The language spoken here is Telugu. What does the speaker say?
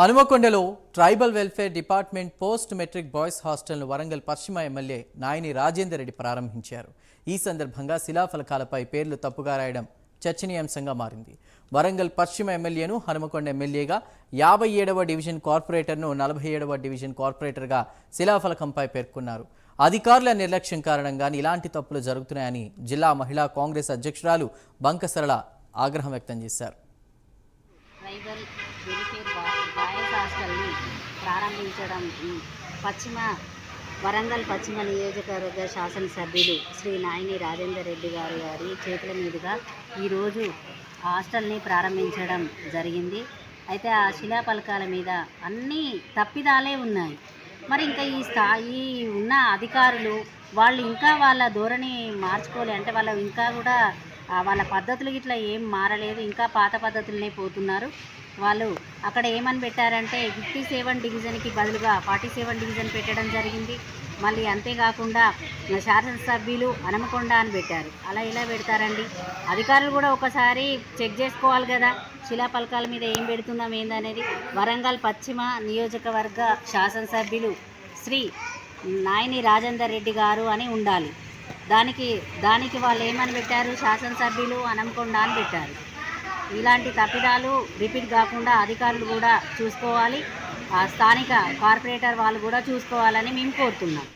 హనుమకొండలో tribal welfare department post matric boys హాస్టల్ను వరంగల్ పశ్చిమ ఎమ్మెల్యే నాయని రాజేందర్ రెడ్డి ప్రారంభించారు. ఈ సందర్భంగా శిలాఫలకాలపై పేర్లు తప్పుగా రాయడం చర్చనీయాంశంగా మారింది. వరంగల్ పశ్చిమ ఎమ్మెల్యేను హనుమకొండ ఎమ్మెల్యేగా యాభై ఏడవ డివిజన్ కార్పొరేటర్ను నలభై ఏడవ డివిజన్ కార్పొరేటర్గా శిలాఫలకంపై పేర్కొన్నారు. అధికారుల నిర్లక్ష్యం కారణంగా ఇలాంటి తప్పులు జరుగుతున్నాయని జిల్లా మహిళా కాంగ్రెస్ అధ్యక్షురాలు బంకసరళ ఆగ్రహం వ్యక్తం చేశారు ట్రైబల్ వెలిఫేర్ బా- బాయ్స్ హాస్టల్ని ప్రారంభించడం. పశ్చిమ వరంగల్ పశ్చిమ నియోజకవర్గ శాసనసభ్యులు శ్రీ నాయని రాజేందర్ రెడ్డి గారి గారి చేతుల మీదుగా ఈరోజు హాస్టల్ని ప్రారంభించడం జరిగింది. అయితే ఆ శిలాపలకాల మీద అన్నీ తప్పిదాలే ఉన్నాయి. మరి ఇంకా ఈ స్థాయి ఉన్న అధికారులు వాళ్ళు ఇంకా వాళ్ళ ధోరణి మార్చుకోలే. అంటే వాళ్ళు ఇంకా కూడా వాళ్ళ పద్ధతులు ఇట్లా ఏం మారలేదు. ఇంకా పాత పద్ధతులనే పోతున్నారు. వాళ్ళు అక్కడ ఏమని పెట్టారంటే ఫిఫ్టీ సెవెన్ డివిజన్కి బదులుగా ఫార్టీ సెవెన్ డివిజన్ పెట్టడం జరిగింది. మళ్ళీ అంతేకాకుండా శాసనసభ్యులు అనమకొండ అని పెట్టారు. అలా ఇలా పెడతారండి? అధికారులు కూడా ఒకసారి చెక్ చేసుకోవాలి కదా. శిలాపలకాల మీద ఏం పెడుతున్నాం ఏందనేది. వరంగల్ పశ్చిమ నియోజకవర్గ శాసనసభ్యులు శ్రీ నాయని రాజేందర్ రెడ్డి గారు అని ఉండాలి. దానికి దానికి వాళ్ళు ఏమని పెట్టారు? శాసనసభ్యులు హనంకొండ అని పెట్టారు. ఇలాంటి తప్పిదాలు రిపీట్ కాకుండా అధికారులు కూడా చూసుకోవాలి. ఆ స్థానిక కార్పొరేటర్ వాళ్ళు కూడా చూసుకోవాలని మేము కోరుతున్నాం.